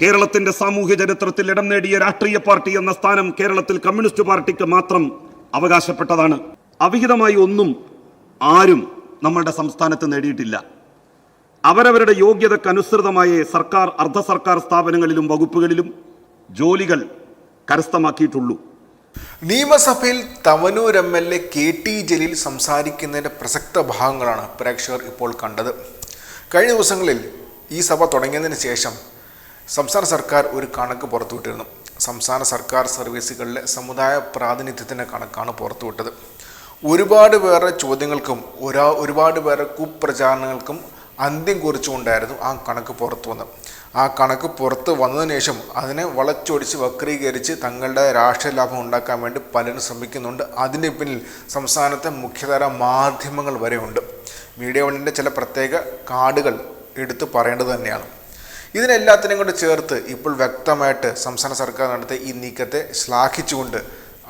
കേരളത്തിന്റെ സാമൂഹ്യ ചരിത്രത്തിൽ ഇടം നേടിയ രാഷ്ട്രീയ പാർട്ടി എന്ന സ്ഥാനം കേരളത്തിൽ കമ്മ്യൂണിസ്റ്റ് പാർട്ടിക്ക് മാത്രം അവകാശപ്പെട്ടതാണ്. അവിഹിതമായി ഒന്നും ആരും നമ്മളുടെ സംസ്ഥാനത്ത് നേടിയിട്ടില്ല. അവരവരുടെ യോഗ്യതക്കനുസൃതമായ സർക്കാർ അർദ്ധ സർക്കാർ സ്ഥാപനങ്ങളിലും വകുപ്പുകളിലും ജോലികൾ കരസ്ഥമാക്കിയിട്ടുള്ളൂ. നിയമസഭയിൽ Thavanur M L A K T Jaleel സംസാരിക്കുന്നതിന്റെ പ്രസക്ത ഭാഗങ്ങളാണ് പ്രേക്ഷകർ ഇപ്പോൾ കണ്ടത്. കഴിഞ്ഞ ദിവസങ്ങളിൽ ഈ സഭ തുടങ്ങിയതിന് ശേഷം സംസ്ഥാന സർക്കാർ ഒരു കണക്ക് പുറത്തുവിട്ടിരുന്നു. സംസ്ഥാന സർക്കാർ സർവീസുകളിലെ സമുദായ പ്രാതിനിധ്യത്തിന്റെ കണക്കാണ് പുറത്തുവിട്ടത്. ഒരുപാട് പേരുടെ ചോദ്യങ്ങൾക്കും ഒരാ ഒരുപാട് പേരുടെ കുപ്രചാരണങ്ങൾക്കും അന്ത്യം കുറിച്ചുകൊണ്ടായിരുന്നു ആ കണക്ക് പുറത്തു വന്നത്. ആ കണക്ക് പുറത്ത് വന്നതിന് ശേഷം അതിനെ വളച്ചൊടിച്ച് വക്രീകരിച്ച് തങ്ങളുടെ രാഷ്ട്രീയ ലാഭം ഉണ്ടാക്കാൻ വേണ്ടി പലരും ശ്രമിക്കുന്നുണ്ട്. അതിന് പിന്നിൽ സംസ്ഥാനത്തെ മുഖ്യധാര മാധ്യമങ്ങൾ വരെയുണ്ട്. മീഡിയ വണ്ണിന്റെ ചില പ്രത്യേക കാർഡുകൾ എടുത്തു പറയേണ്ടത് തന്നെയാണ്. ഇതിനെല്ലാത്തിനെയും കൂടെ ചേർത്ത് ഇപ്പോൾ വ്യക്തമായിട്ട് സംസ്ഥാന സർക്കാർ നടത്തിയ ഈ നീക്കത്തെ ശ്ലാഘിച്ചുകൊണ്ട്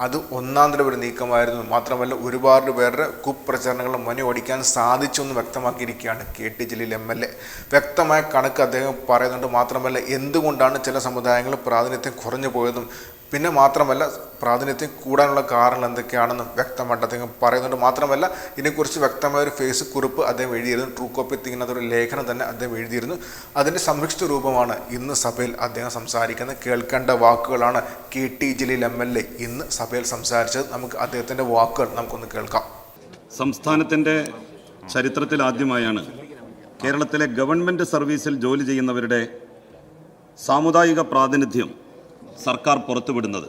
അത് ഒന്നാം തരം ഒരു നീക്കമായിരുന്നു. മാത്രമല്ല ഒരുപാട് പേരുടെ കുപ്രചരണങ്ങൾ മനു ഓടിക്കാൻ സാധിച്ചു എന്ന് വ്യക്തമാക്കിയിരിക്കുകയാണ് K T Jaleel M L A. വ്യക്തമായ കണക്ക് അദ്ദേഹം പറയുന്നുണ്ട്. മാത്രമല്ല എന്തുകൊണ്ടാണ് ചില സമുദായങ്ങൾ പ്രാതിനിധ്യം കുറഞ്ഞു പോയതും പിന്നെ മാത്രമല്ല പ്രാതിനിധ്യം കൂടാനുള്ള കാരണം എന്തൊക്കെയാണെന്ന് വ്യക്തമായിട്ട് അദ്ദേഹം പറയുന്നുണ്ട്. മാത്രമല്ല ഇതിനെക്കുറിച്ച് വ്യക്തമായ ഒരു ഫേസ് കുറിപ്പ് അദ്ദേഹം എഴുതിയിരുന്നു. ട്രൂ കോപ്പി തിങ്ങുന്നതൊരു ലേഖനം തന്നെ അദ്ദേഹം എഴുതിയിരുന്നു. അതിന്റെ സംരക്ഷിത രൂപമാണ് ഇന്ന് സഭയിൽ അദ്ദേഹം സംസാരിക്കുന്നത്. കേൾക്കേണ്ട വാക്കുകളാണ് K T Jaleel M L A ഇന്ന് സഭയിൽ സംസാരിച്ചത്. നമുക്ക് അദ്ദേഹത്തിന്റെ വാക്കുകൾ നമുക്കൊന്ന് കേൾക്കാം. സംസ്ഥാനത്തിന്റെ ചരിത്രത്തിൽ ആദ്യമായാണ് കേരളത്തിലെ ഗവൺമെന്റ് സർവീസിൽ ജോലി ചെയ്യുന്നവരുടെ സാമുദായിക പ്രാതിനിധ്യം സർക്കാർ പുറത്തുവിടുന്നത്.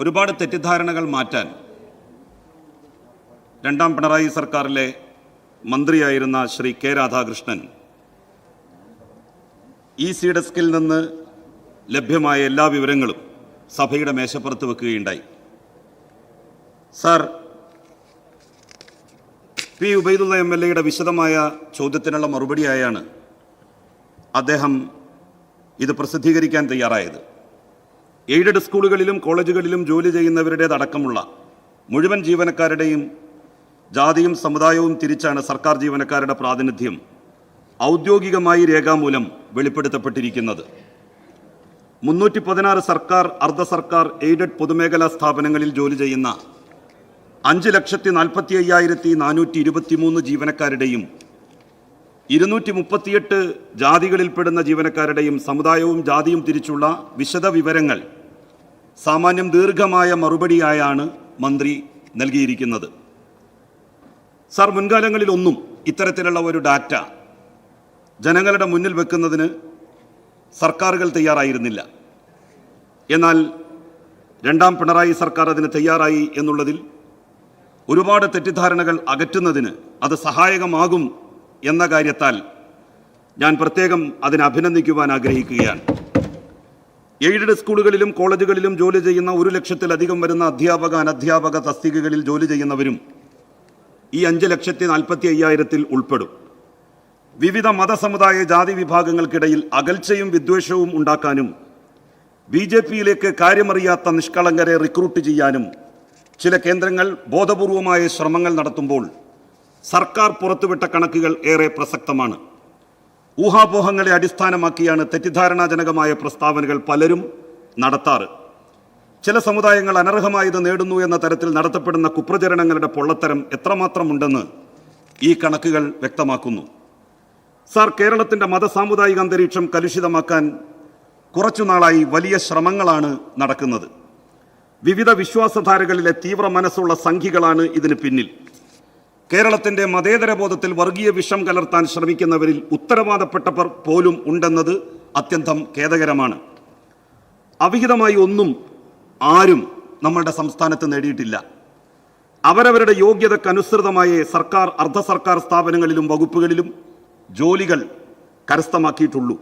ഒരുപാട് തെറ്റിദ്ധാരണകൾ മാറ്റാൻ രണ്ടാം പിണറായി സർക്കാരിലെ മന്ത്രിയായിരുന്ന ശ്രീ കെ രാധാകൃഷ്ണൻ ഈ സി ഡെസ്കിൽ നിന്ന് ലഭ്യമായ എല്ലാ വിവരങ്ങളും സഭയുടെ മേശപ്പുറത്ത് വെക്കുകയുണ്ടായി. Sir P Ubaidulla M L എയുടെ വിശദമായ ചോദ്യത്തിനുള്ള മറുപടിയായാണ് അദ്ദേഹം ഇത് പ്രസിദ്ധീകരിക്കാൻ തയ്യാറായത്. എയ്ഡഡ് സ്കൂളുകളിലും കോളേജുകളിലും ജോലി ചെയ്യുന്നവരുടേതടക്കമുള്ള മുഴുവൻ ജീവനക്കാരുടെയും ജാതിയും സമുദായവും തിരിച്ചാണ് സർക്കാർ ജീവനക്കാരുടെ പ്രാതിനിധ്യം ഔദ്യോഗികമായി രേഖാമൂലം വെളിപ്പെടുത്തപ്പെട്ടിരിക്കുന്നത്. മുന്നൂറ്റി പതിനാറ് സർക്കാർ അർദ്ധ സർക്കാർ എയ്ഡഡ് പൊതുമേഖലാ സ്ഥാപനങ്ങളിൽ ജോലി ചെയ്യുന്ന അഞ്ച് ലക്ഷത്തി നാൽപ്പത്തി അയ്യായിരത്തി നാനൂറ്റി ഇരുപത്തിമൂന്ന് ജീവനക്കാരുടെയും ഇരുന്നൂറ്റി മുപ്പത്തിയെട്ട് ജാതികളിൽപ്പെടുന്ന ജീവനക്കാരുടെയും സമുദായവും ജാതിയും തിരിച്ചുള്ള വിശദ വിവരങ്ങൾ സാമാന്യം ദീർഘമായ മറുപടിയായാണ് മന്ത്രി നൽകിയിരിക്കുന്നത്. സാർ മുൻകാലങ്ങളിലൊന്നും ഇത്തരത്തിലുള്ള ഒരു ഡാറ്റ ജനങ്ങളുടെ മുന്നിൽ വെക്കുന്നതിന് സർക്കാരുകൾ തയ്യാറായിരുന്നില്ല. എന്നാൽ രണ്ടാം പിണറായി സർക്കാർ അതിന് തയ്യാറായി എന്നുള്ളതിൽ ഒരുപാട് തെറ്റിദ്ധാരണകൾ അകറ്റുന്നതിന് അത് സഹായകമാകും എന്ന കാര്യത്താൽ ഞാൻ പ്രത്യേകം അതിനെ അഭിനന്ദിക്കുവാൻ ആഗ്രഹിക്കുകയാണ്. എയ്ഡഡ് സ്കൂളുകളിലും കോളേജുകളിലും ജോലി ചെയ്യുന്ന ഒരു ലക്ഷത്തിലധികം വരുന്ന അധ്യാപക അനധ്യാപക തസ്തികകളിൽ ജോലി ചെയ്യുന്നവരും ഈ അഞ്ച് ലക്ഷത്തി നാൽപ്പത്തി അയ്യായിരത്തിൽ ഉൾപ്പെടും. വിവിധ മതസമുദായ ജാതി വിഭാഗങ്ങൾക്കിടയിൽ അകൽച്ചയും വിദ്വേഷവും ഉണ്ടാക്കാനും ബി ജെ പിയിലേക്ക് കാര്യമറിയാത്ത നിഷ്കളങ്കരെ റിക്രൂട്ട് ചെയ്യാനും ചില കേന്ദ്രങ്ങൾ ബോധപൂർവമായ ശ്രമങ്ങൾ നടത്തുമ്പോൾ സർക്കാർ പുറത്തുവിട്ട കണക്കുകൾ ഏറെ പ്രസക്തമാണ്. ഊഹാപോഹങ്ങളെ അടിസ്ഥാനമാക്കിയാണ് തെറ്റിദ്ധാരണാജനകമായ പ്രസ്താവനകൾ പലരും നടത്താറ്. ചില സമുദായങ്ങൾ അനർഹമായത് നേടുന്നു എന്ന തരത്തിൽ നടത്തപ്പെടുന്ന കുപ്രചരണങ്ങളുടെ പൊള്ളത്തരം എത്രമാത്രമുണ്ടെന്ന് ഈ കണക്കുകൾ വ്യക്തമാക്കുന്നു. സാർ കേരളത്തിന്റെ മതസാമുദായിക അന്തരീക്ഷം കലുഷിതമാക്കാൻ കുറച്ചുനാളായി വലിയ ശ്രമങ്ങളാണ് നടക്കുന്നത്. വിവിധ വിശ്വാസധാരകളിലെ തീവ്ര മനസ്സുള്ള സംഘികളാണ് ഇതിന് പിന്നിൽ. കേരളത്തിന്റെ മതേതര ബോധത്തിൽ വർഗീയ വിഷം കലർത്താൻ ശ്രമിക്കുന്നവരിൽ ഉത്തരവാദപ്പെട്ടവർ പോലും ഉണ്ടെന്നത് അത്യന്തം ഖേദകരമാണ്. അവിഹിതമായി ഒന്നും ആരും നമ്മളുടെ സംസ്ഥാനത്ത് നേടിയിട്ടില്ല. അവരവരുടെ യോഗ്യതക്കനുസൃതമായ സർക്കാർ അർദ്ധ സർക്കാർ സ്ഥാപനങ്ങളിലും വകുപ്പുകളിലും ജോലികൾ കരസ്ഥമാക്കിയിട്ടുള്ളൂ.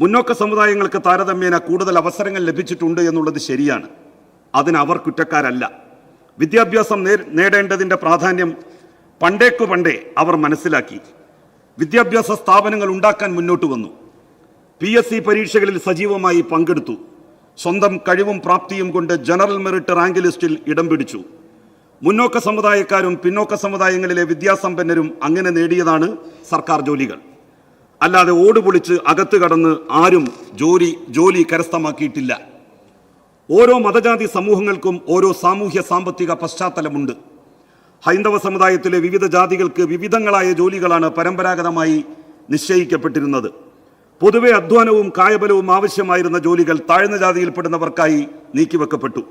മുന്നോക്ക സമുദായങ്ങൾക്ക് താരതമ്യേന കൂടുതൽ അവസരങ്ങൾ ലഭിച്ചിട്ടുണ്ട് എന്നുള്ളത് ശരിയാണ്. അതിന് അവർ കുറ്റക്കാരല്ല. വിദ്യാഭ്യാസം നേടേണ്ടതിന്റെ പ്രാധാന്യം പണ്ടേക്കു പണ്ടേ അവർ മനസ്സിലാക്കി. വിദ്യാഭ്യാസ സ്ഥാപനങ്ങൾ ഉണ്ടാക്കാൻ മുന്നോട്ട് വന്നു. പി എസ് സി പരീക്ഷകളിൽ സജീവമായി പങ്കെടുത്തു. സ്വന്തം കഴിവും പ്രാപ്തിയും കൊണ്ട് ജനറൽ മെറിറ്റ് റാങ്ക് ലിസ്റ്റിൽ ഇടം പിടിച്ചു. മുന്നോക്ക സമുദായക്കാരും പിന്നോക്ക സമുദായങ്ങളിലെ വിദ്യാസമ്പന്നരും അങ്ങനെ നേടിയതാണ് സർക്കാർ ജോലികൾ. അല്ലാതെ ഓട് പൊളിച്ച് അകത്ത് കടന്ന് ആരും ജോലി ജോലി കരസ്ഥമാക്കിയിട്ടില്ല. ഓരോ മതജാതി സമൂഹങ്ങൾക്കും ഓരോ സാമൂഹ്യ സാമ്പത്തിക പശ്ചാത്തലമുണ്ട്. ഹൈന്ദവ സമുദായത്തിലെ വിവിധ ജാതികൾക്ക് വിവിധങ്ങളായ ജോലികളാണ് പരമ്പരാഗതമായി നിശ്ചയിക്കപ്പെട്ടിരുന്നത്. പൊതുവെ അധ്വാനവും കായബലവും ആവശ്യമായിരുന്ന ജോലികൾ താഴ്ന്ന ജാതിയിൽപ്പെടുന്നവർക്കായി നീക്കിവെക്കപ്പെട്ടു.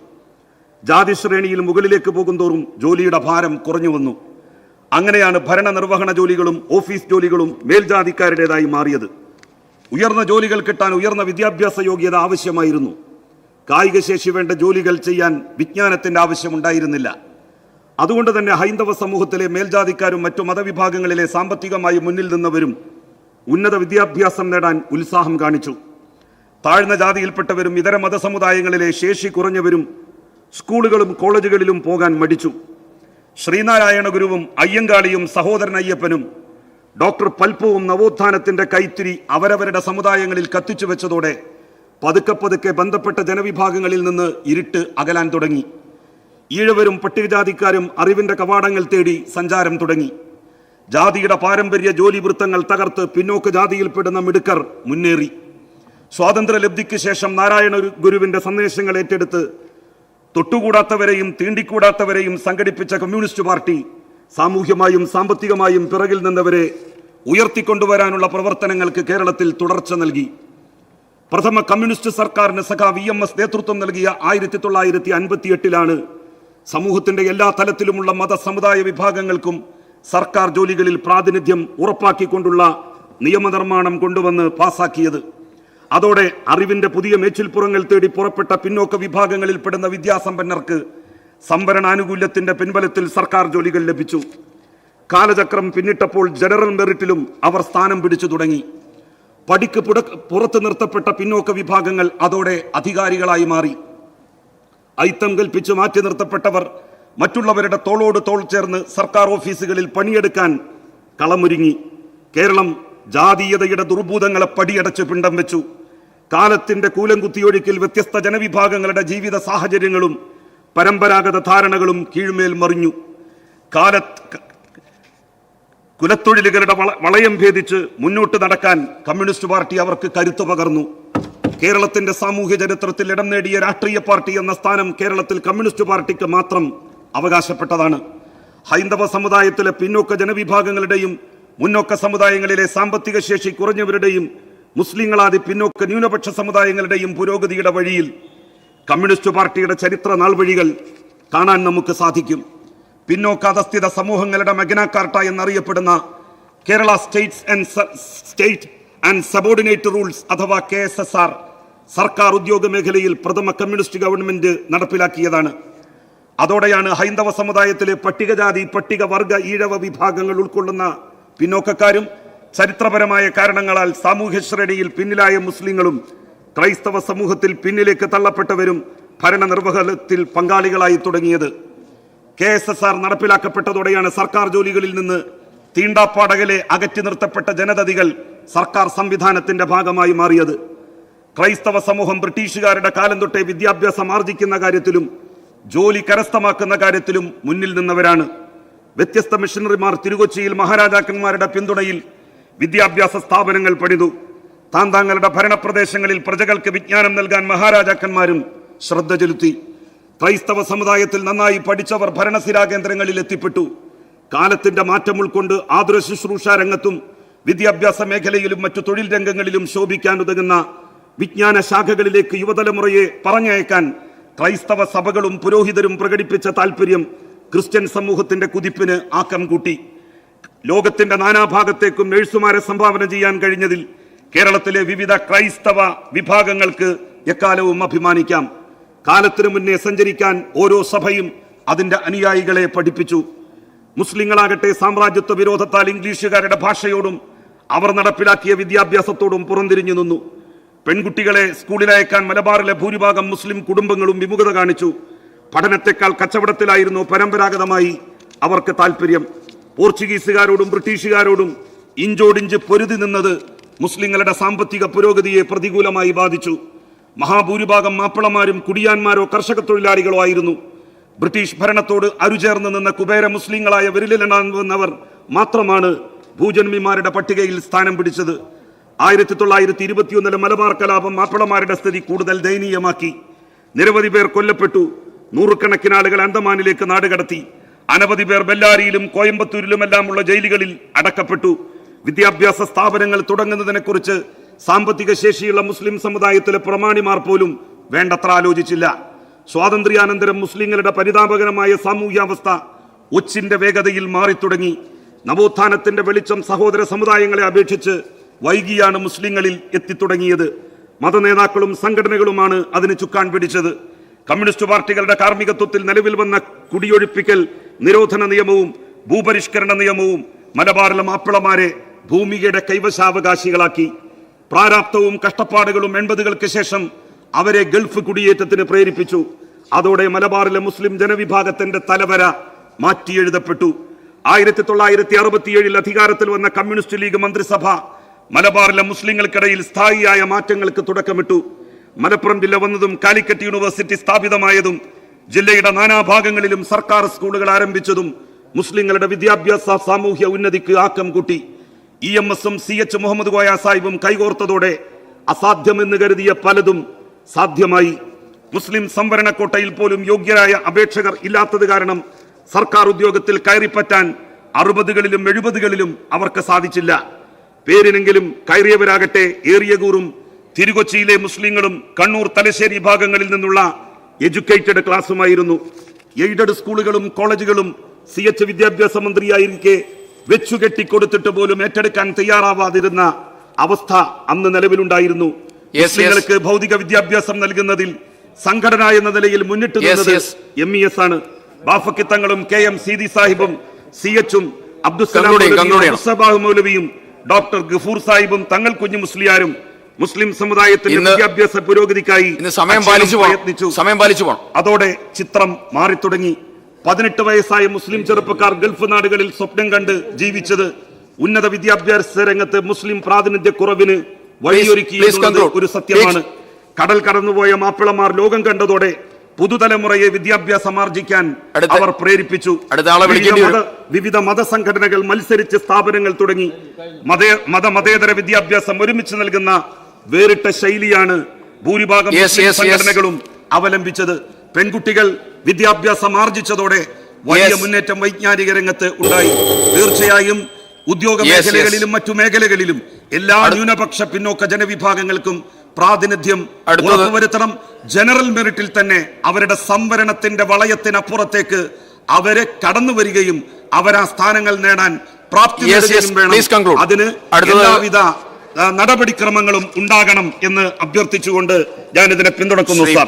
ജാതി ശ്രേണിയിൽ മുകളിലേക്ക് പോകുന്തോറും ജോലിയുടെ ഭാരം കുറഞ്ഞു വന്നു. അങ്ങനെയാണ് ഭരണ നിർവഹണ ജോലികളും ഓഫീസ് ജോലികളും മേൽജാതിക്കാരുടേതായി മാറിയത്. ഉയർന്ന ജോലികൾ കിട്ടാൻ ഉയർന്ന വിദ്യാഭ്യാസ യോഗ്യത ആവശ്യമായിരുന്നു. കായികശേഷി വേണ്ട ജോലികൾ ചെയ്യാൻ വിജ്ഞാനത്തിന്റെ ആവശ്യമുണ്ടായിരുന്നില്ല. അതുകൊണ്ട് തന്നെ ഹൈന്ദവ സമൂഹത്തിലെ മേൽജാതിക്കാരും മറ്റു മതവിഭാഗങ്ങളിലെ സാമ്പത്തികമായി മുന്നിൽ നിന്നവരും ഉന്നത വിദ്യാഭ്യാസം നേടാൻ ഉത്സാഹം കാണിച്ചു. താഴ്ന്ന ജാതിയിൽപ്പെട്ടവരും ഇതര മതസമുദായങ്ങളിലെ ശേഷി കുറഞ്ഞവരും സ്കൂളുകളും കോളേജുകളിലും പോകാൻ മടിച്ചു. ശ്രീനാരായണ ഗുരുവും അയ്യങ്കാളിയും സഹോദരൻ അയ്യപ്പനും ഡോക്ടർ പൽപ്പവും നവോത്ഥാനത്തിന്റെ കൈത്തിരി അവരവരുടെ സമുദായങ്ങളിൽ കത്തിച്ചു വെച്ചതോടെ പതുക്കെ പതുക്കെ ബന്ധപ്പെട്ട ജനവിഭാഗങ്ങളിൽ നിന്ന് ഇരുട്ട് അകലാൻ തുടങ്ങി. ഈഴവരും പട്ടികജാതിക്കാരും അറിവിന്റെ കവാടങ്ങൾ തേടി സഞ്ചാരം തുടങ്ങി. ജാതിയുടെ പാരമ്പര്യ ജോലി വൃത്തങ്ങൾ തകർത്ത് പിന്നോക്ക ജാതിയിൽപ്പെടുന്ന മിടുക്കർ മുന്നേറി. സ്വാതന്ത്ര്യലബ്ധിക്ക് ശേഷം നാരായണ ഗുരുവിന്റെ സന്ദേശങ്ങൾ ഏറ്റെടുത്ത് തൊട്ടുകൂടാത്തവരെയും തീണ്ടിക്കൂടാത്തവരെയും സംഘടിപ്പിച്ച കമ്മ്യൂണിസ്റ്റ് പാർട്ടി സാമൂഹ്യമായും സാമ്പത്തികമായും പിറകിൽ നിന്നവരെ ഉയർത്തിക്കൊണ്ടുവരാനുള്ള പ്രവർത്തനങ്ങൾക്ക് കേരളത്തിൽ തുടർച്ച നൽകി. പ്രഥമ കമ്മ്യൂണിസ്റ്റ് സർക്കാരിന് സഖാ വി എം എസ് നേതൃത്വം നൽകിയ ആയിരത്തി തൊള്ളായിരത്തി അൻപത്തി എട്ടിലാണ് സമൂഹത്തിന്റെ എല്ലാ തലത്തിലുമുള്ള മതസമുദായ വിഭാഗങ്ങൾക്കും സർക്കാർ ജോലികളിൽ പ്രാതിനിധ്യം ഉറപ്പാക്കിക്കൊണ്ടുള്ള നിയമനിർമ്മാണം കൊണ്ടുവന്ന് പാസാക്കിയത്. അതോടെ അറിവിന്റെ പുതിയ മേച്ചിൽപ്പുറങ്ങൾ തേടി പുറപ്പെട്ട പിന്നോക്ക വിഭാഗങ്ങളിൽപ്പെടുന്ന വിദ്യാസമ്പന്നർക്ക് സംവരണാനുകൂല്യത്തിന്റെ പിൻബലത്തിൽ സർക്കാർ ജോലികൾ ലഭിച്ചു. കാലചക്രം പിന്നിട്ടപ്പോൾ ജനറൽ മെറിറ്റിലും അവർ സ്ഥാനം പിടിച്ചു തുടങ്ങി. പടിക്ക് പുട- പുറത്ത് നിർത്തപ്പെട്ട പിന്നോക്ക വിഭാഗങ്ങൾ അതോടെ അധികാരികളായി മാറി. ഐത്തം കൽപ്പിച്ച് മാറ്റി നിർത്തപ്പെട്ടവർ മറ്റുള്ളവരുടെ തോളോട് തോൾ ചേർന്ന് സർക്കാർ ഓഫീസുകളിൽ പണിയെടുക്കാൻ കളമൊരുങ്ങി. കേരളം ജാതീയതയുടെ ദുർഭൂതങ്ങളെ പടിയടച്ച് പിണ്ടം വെച്ചു. കാലത്തിന്റെ കൂലംകുത്തിയൊഴുക്കിൽ വ്യത്യസ്ത ജനവിഭാഗങ്ങളുടെ ജീവിത സാഹചര്യങ്ങളും പരമ്പരാഗത ധാരണകളും കീഴ്മേൽ മറിഞ്ഞു. കാലത്ത് കുലത്തൊഴിലുകളുടെ വള- വളയം ഭേദിച്ച് മുന്നോട്ട് നടക്കാൻ കമ്മ്യൂണിസ്റ്റ് പാർട്ടി അവർക്ക് കരുത്തു പകർന്നു. കേരളത്തിന്റെ സാമൂഹ്യ ചരിത്രത്തിൽ ഇടം നേടിയ രാഷ്ട്രീയ പാർട്ടി എന്ന സ്ഥാനം കേരളത്തിൽ കമ്മ്യൂണിസ്റ്റ് പാർട്ടിക്ക് മാത്രം അവകാശപ്പെട്ടതാണ്. ഹൈന്ദവ സമുദായത്തിലെ പിന്നോക്ക ജനവിഭാഗങ്ങളുടെയും മുന്നോക്ക സമുദായങ്ങളിലെ സാമ്പത്തിക ശേഷി കുറഞ്ഞവരുടെയും മുസ്ലിങ്ങളാദി പിന്നോക്ക ന്യൂനപക്ഷ സമുദായങ്ങളുടെയും പുരോഗതിയുടെ വഴിയിൽ കമ്മ്യൂണിസ്റ്റ് പാർട്ടിയുടെ ചരിത്ര നാൾവഴികൾ കാണാൻ നമുക്ക് സാധിക്കും. പിന്നോക്ക അധസ്ഥിത സമൂഹങ്ങളുടെ മെഗനാകാർട്ട എന്നറിയപ്പെടുന്ന Kerala states and state and subordinate rules അഥവാ കെ എസ് എസ് ആർ സർക്കാർ ഉദ്യോഗ മേഖലയിൽ പ്രഥമ കമ്മ്യൂണിസ്റ്റ് ഗവൺമെന്റ് നടപ്പിലാക്കിയതാണ്. അതോടെയാണ് ഹൈന്ദവ സമുദായത്തിലെ പട്ടികജാതി പട്ടികവർഗ ഈഴവ വിഭാഗങ്ങൾ ഉൾക്കൊള്ളുന്ന പിന്നോക്കക്കാരും ചരിത്രപരമായ കാരണങ്ങളാൽ സാമൂഹ്യ ശ്രേണിയിൽ പിന്നിലായ മുസ്ലിങ്ങളും ക്രൈസ്തവ സമൂഹത്തിൽ പിന്നിലേക്ക് തള്ളപ്പെട്ടവരും ഭരണനിർവഹണത്തിൽ പങ്കാളികളായി തുടങ്ങിയത്. കെ എസ് എസ് ആർ നടപ്പിലാക്കപ്പെട്ടതോടെയാണ് സർക്കാർ ജോലികളിൽ നിന്ന് തീണ്ടാപ്പാടകലെ അകറ്റി നിർത്തപ്പെട്ട ജനതതികൾ സർക്കാർ സംവിധാനത്തിന്റെ ഭാഗമായി മാറിയത്. ക്രൈസ്തവ സമൂഹം ബ്രിട്ടീഷുകാരുടെ കാലം തൊട്ടേ വിദ്യാഭ്യാസം ആർജിക്കുന്ന കാര്യത്തിലും ജോലി കരസ്ഥമാക്കുന്ന കാര്യത്തിലും മുന്നിൽ നിന്നവരാണ്. വ്യത്യസ്ത മിഷണറിമാർ തിരുകൊച്ചിയിൽ മഹാരാജാക്കന്മാരുടെ പിന്തുണയിൽ വിദ്യാഭ്യാസ സ്ഥാപനങ്ങൾ പണിതു. താന്താങ്ങളുടെ ഭരണപ്രദേശങ്ങളിൽ പ്രജകൾക്ക് വിജ്ഞാനം നൽകാൻ മഹാരാജാക്കന്മാരും ശ്രദ്ധ ചെലുത്തി. ക്രൈസ്തവ സമുദായത്തിൽ നന്നായി പഠിച്ചവർ ഭരണസിരാ കേന്ദ്രങ്ങളിൽ എത്തിപ്പെട്ടു. കാലത്തിന്റെ മാറ്റം ഉൾക്കൊണ്ട് ആതുര ശുശ്രൂഷ രംഗത്തും വിദ്യാഭ്യാസ മേഖലയിലും മറ്റു തൊഴിൽ രംഗങ്ങളിലും ശോഭിക്കാൻ ഉതകുന്ന വിജ്ഞാന ശാഖകളിലേക്ക് യുവതലമുറയെ പറഞ്ഞയക്കാൻ ക്രൈസ്തവ സഭകളും പുരോഹിതരും പ്രകടിപ്പിച്ച താല്പര്യം ക്രിസ്ത്യൻ സമൂഹത്തിന്റെ കുതിപ്പിന് ആക്കം കൂട്ടി. ലോകത്തിന്റെ നാനാഭാഗത്തേക്കും നഴ്സുമാരെ സംഭാവന ചെയ്യാൻ കഴിഞ്ഞതിൽ കേരളത്തിലെ വിവിധ ക്രൈസ്തവ വിഭാഗങ്ങൾക്ക് എക്കാലവും അഭിമാനിക്കാം. കാലത്തിനു മുന്നേ സഞ്ചരിക്കാൻ ഓരോ സഭയും അതിന്റെ അനുയായികളെ പഠിപ്പിച്ചു. മുസ്ലിങ്ങളാകട്ടെ സാമ്രാജ്യത്വ വിരോധത്താൽ ഇംഗ്ലീഷുകാരുടെ ഭാഷയോടും അവർ നടപ്പിലാക്കിയ വിദ്യാഭ്യാസത്തോടും പുറംതിരിഞ്ഞു നിന്നു. പെൺകുട്ടികളെ സ്കൂളിലയക്കാൻ മലബാറിലെ ഭൂരിഭാഗം മുസ്ലിം കുടുംബങ്ങളും വിമുഖത കാണിച്ചു. പഠനത്തെക്കാൾ കച്ചവടത്തിലായിരുന്നു പരമ്പരാഗതമായി അവർക്ക് താല്പര്യം പോർച്ചുഗീസുകാരോടും ബ്രിട്ടീഷുകാരോടും ഇഞ്ചോടിഞ്ച് പൊരുതി നിന്നത് മുസ്ലിങ്ങളുടെ സാമ്പത്തിക പുരോഗതിയെ പ്രതികൂലമായി ബാധിച്ചു. മഹാഭൂരിഭാഗം മാപ്പിളമാരും കുടിയാന്മാരോ കർഷക തൊഴിലാളികളോ ആയിരുന്നു. ബ്രിട്ടീഷ് ഭരണത്തോട് അരുചേർന്ന് നിന്ന കുബേര മുസ്ലിങ്ങളായ വിരലിലെണ്ണാവുന്നവർ മാത്രമാണ് ഭൂജന്മിമാരുടെ പട്ടികയിൽ സ്ഥാനം പിടിച്ചത്. ആയിരത്തി തൊള്ളായിരത്തി ഇരുപത്തിയൊന്നിലെ മലബാർ കലാപം മാപ്പിളമാരുടെ സ്ഥിതി കൂടുതൽ ദയനീയമാക്കി. നിരവധി പേർ കൊല്ലപ്പെട്ടു. നൂറുകണക്കിന് ആളുകൾ അന്തമാനിലേക്ക് നാടുകടത്തി അനവധി പേർ ബെല്ലാരിയിലും കോയമ്പത്തൂരിലുമെല്ലാമുള്ള ജയിലുകളിൽ അടക്കപ്പെട്ടു. വിദ്യാഭ്യാസ സ്ഥാപനങ്ങൾ തുടങ്ങുന്നതിനെക്കുറിച്ച് സാമ്പത്തിക ശേഷിയുള്ള മുസ്ലിം സമുദായത്തിലെ പ്രമാണിമാർ പോലും വേണ്ടത്ര ആലോചിച്ചില്ല. സ്വാതന്ത്ര്യാനന്തരം മുസ്ലിങ്ങളുടെ പരിതാപകരമായ സാമൂഹ്യാവസ്ഥ ഉച്ചിന്റെ വേഗതയിൽ മാറിത്തുടങ്ങി. നവോത്ഥാനത്തിന്റെ വെളിച്ചം സഹോദര സമുദായങ്ങളെ അപേക്ഷിച്ച് വൈകിയാണ് മുസ്ലിങ്ങളിൽ എത്തിത്തുടങ്ങിയത്. മതനേതാക്കളും സംഘടനകളുമാണ് അതിന് ചുക്കാൻ പിടിച്ചത്. കമ്മ്യൂണിസ്റ്റ് പാർട്ടികളുടെ കാർമ്മികത്വത്തിൽ നിലവിൽ വന്ന കുടിയൊഴിപ്പിക്കൽ നിരോധന നിയമവും ഭൂപരിഷ്കരണ നിയമവും മലബാറിലെ മാപ്പിളമാരെ ഭൂമികയുടെ കൈവശാവകാശികളാക്കി. പ്രാരാപ്തവും കഷ്ടപ്പാടുകളും എൺപതുകൾക്ക് ശേഷം അവരെ ഗൾഫ് കുടിയേറ്റത്തിന് പ്രേരിപ്പിച്ചു. അതോടെ മലബാറിലെ മുസ്ലിം ജനവിഭാഗത്തിന്റെ തലവര മാറ്റിയെഴുതപ്പെട്ടു. ആയിരത്തി തൊള്ളായിരത്തി അറുപത്തിയേഴിൽ അധികാരത്തിൽ വന്ന കമ്മ്യൂണിസ്റ്റ് ലീഗ് മന്ത്രിസഭ മലബാറിലെ മുസ്ലിങ്ങൾക്കിടയിൽ സ്ഥായിയായ മാറ്റങ്ങൾക്ക് തുടക്കമിട്ടു. മലപ്പുറം ജില്ല വന്നതും കാലിക്കറ്റ് യൂണിവേഴ്സിറ്റി സ്ഥാപിതമായതും ജില്ലയുടെ നാനാഭാഗങ്ങളിലും സർക്കാർ സ്കൂളുകൾ ആരംഭിച്ചതും മുസ്ലിങ്ങളുടെ വിദ്യാഭ്യാസ സാമൂഹ്യ ഉന്നതിക്ക് ആക്കം കൂട്ടി. ഇ എം എസും സി എച്ച് മുഹമ്മദ് കോയ സാഹിബും കൈകോർത്തതോടെ അസാധ്യമെന്ന് കരുതിയ പലതും സാധ്യമായി. മുസ്ലിം സംവരണ കോട്ടയിൽ പോലും യോഗ്യരായ അപേക്ഷകർ ഇല്ലാത്തത് കാരണം സർക്കാർ ഉദ്യോഗത്തിൽ കയറിപ്പറ്റാൻ അറുപതുകളിലും എഴുപതുകളിലും അവർക്ക് സാധിച്ചില്ല. പേരിനെങ്കിലും കയറിയവരാകട്ടെ ഏറിയകൂറും തിരുകൊച്ചിയിലെ മുസ്ലിങ്ങളും കണ്ണൂർ തലശ്ശേരി ഭാഗങ്ങളിൽ നിന്നുള്ള എഡ്യൂക്കേറ്റഡ് ക്ലാസ്സുമായിരുന്നു. എയ്ഡഡ് സ്കൂളുകളും കോളേജുകളും സി എച്ച് വിദ്യാഭ്യാസ മന്ത്രിയായിരിക്കെ വെച്ചുകെട്ടിക്കൊടുത്തിട്ട് പോലും ഏറ്റെടുക്കാൻ തയ്യാറാവാതിരുന്ന അവസ്ഥ അന്ന് നിലവിലുണ്ടായിരുന്നു. മുസ്ലിങ്ങൾക്ക് ഭൗതിക വിദ്യാഭ്യാസം നൽകുന്നതിൽ സംഘടന എന്ന നിലയിൽ മുന്നിട്ട് നിന്നത് എം ഇ എസ് ആണ്. ബാഫക്കിത്തങ്ങളും കെ എം സീതി സാഹിബും സി എച്ചും അബ്ദുസലാം മൗലവിയും, ഡോക്ടർ ഗഫൂർ സാഹിബും തങ്ങൾ കുഞ്ഞു മുസ്ലിയാരും മുസ്ലിം സമുദായത്തിന്റെ വിദ്യാഭ്യാസ പുരോഗതിക്കായി സമയം പാലിച്ചു പ്രയത്നിച്ചു. സമയം പാലിച്ചു പോകണം അതോടെ ചിത്രം മാറിത്തുടങ്ങി. പതിനെട്ട് വയസ്സായ മുസ്ലിം ചെറുപ്പക്കാർ ഗൾഫ് നാടുകളിൽ സ്വപ്നം കണ്ട് ജീവിച്ചത് ഉന്നത വിദ്യാഭ്യാസ രംഗത്ത് മുസ്ലിം പ്രാതിനിധ്യക്കുറവിന് വഴിയൊരുക്കി please എന്നുള്ളത് conclude. ഒരു സത്യമാണ്. കടൽ കടന്നുപോയ മാപ്പിളമാർ ലോകം കണ്ടതോടെ പുതുതലമുറയെ വിദ്യാഭ്യാസം ആർജിക്കാൻ അവർ പ്രേരിപ്പിച്ചു. വിവിധ മതസംഘടനകൾ മത്സരിച്ച് സ്ഥാപനങ്ങൾ തുടങ്ങി. മതേ മത മതേതര വിദ്യാഭ്യാസം ഒരുമിച്ച് നൽകുന്ന വേറിട്ട ശൈലിയാണ് ഭൂരിഭാഗം. സംഘടനകളും അവലംബിച്ചത്. പെൺകുട്ടികൾ വിദ്യാഭ്യാസം ആർജിച്ചതോടെ വലിയ മുന്നേറ്റം വൈജ്ഞാനിക രംഗത്ത് ഉണ്ടായി. തീർച്ചയായും ഉദ്യോഗ. മേഖലകളിലും മറ്റു മേഖലകളിലും എല്ലാ ന്യൂനപക്ഷ പിന്നോക്ക ജനവിഭാഗങ്ങൾക്കും പ്രാതിനിധ്യം വരുത്തണം ജനറൽ മെറിറ്റിൽ തന്നെ അവരുടെ സംവരണത്തിന്റെ വളയത്തിനപ്പുറത്തേക്ക് അവരെ കടന്നു വരികയും അവരാ സ്ഥാനങ്ങൾ നേടാൻ പ്രാപ്തി. വേണം. അതിന് എല്ലാവിധ നടപടിക്രമങ്ങളും ഉണ്ടാകണം എന്ന് അഭ്യർത്ഥിച്ചുകൊണ്ട് ഞാൻ ഇതിനെ പിന്തുണക്കുന്നു സാർ